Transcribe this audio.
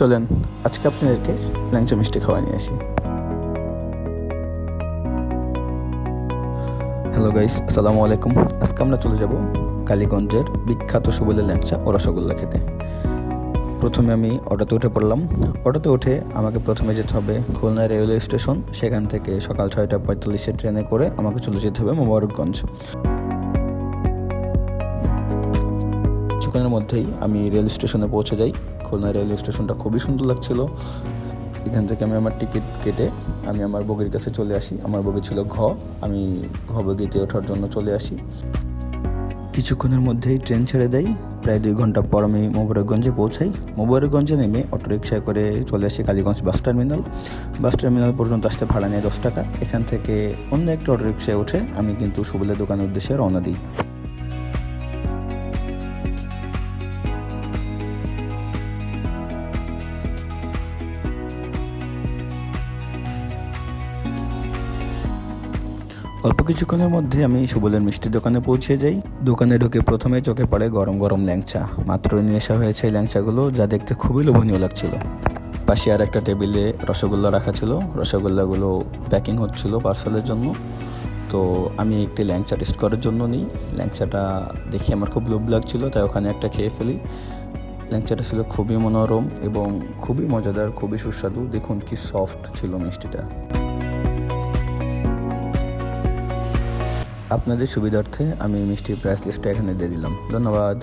চলেন, আজকে আপনাদেরকে ল্যাংচা মিষ্টি খাওয়া নিয়ে আসি। হ্যালো গাইস, আসসালামু আলাইকুম। আজকে আমরা চলে যাব কালীগঞ্জের বিখ্যাত সুবলের ল্যাংচা ও রসগোল্লা খেতে। প্রথমে আমি অটোতে উঠে পড়লাম। অটোতে উঠে আমাকে প্রথমে যেতে হবে খুলনা রেলওয়ে স্টেশন। সেখান থেকে সকাল ছয়টা পঁয়তাল্লিশে ট্রেনে করে আমাকে চলে যেতে হবে মোবারকগঞ্জ। কিছুক্ষণের মধ্যেই আমি রেল স্টেশনে পৌঁছে যাই। খুলনা রেলওয়ে স্টেশনটা খুবই সুন্দর লাগছিল। এখান থেকে আমি আমার টিকিট কেটে আমি আমার বগির কাছে চলে আসি। আমার বগি ছিল ঘ। আমি ঘ বগিতে ওঠার জন্য চলে আসি। কিছুক্ষণের মধ্যেই ট্রেন ছেড়ে দেয় প্রায় দুই ঘণ্টা পর আমি মোবারকগঞ্জে পৌঁছাই। মোবারকগঞ্জে নেমে অটোরিকশায় করে চলে আসি Kaliganj bus terminal. Bus terminal পর্যন্ত আসতে ভাড়া নেয় দশ টাকা। এখান থেকে অন্য একটা অটোরিকশায় উঠে আমি কিন্তু সুবলের দোকানের উদ্দেশ্যে রওনা দিই। অল্প কিছুক্ষণের মধ্যে আমি সুবলের মিষ্টি দোকানে পৌঁছে যাই। দোকানে ঢুকে প্রথমে চোখে পড়ে গরম গরম ল্যাংচা। মাত্র নিয়ে আসা হয়েছে এই ল্যাংচাগুলো, যা দেখতে খুবই লোভনীয় লাগছিল। পাশে আর একটা টেবিলে রসগোল্লা রাখা ছিল। রসগোল্লাগুলো প্যাকিং হচ্ছিল পার্সেলের জন্য। তো আমি একটি ল্যাংচা টেস্ট করার জন্য নিই। ল্যাংচাটা দেখে আমার খুব লোভ লাগছিল, তাই ওখানে একটা খেয়ে ফেলি। ল্যাংচাটা ছিল খুবই মনোরম এবং খুবই মজাদার, খুবই সুস্বাদু। দেখুন কি সফট ছিল মিষ্টিটা। আপনাদের সুবিধার্থে আমি মিষ্টির প্রাইস লিস্টটা এখানে দিয়ে দিলাম। ধন্যবাদ।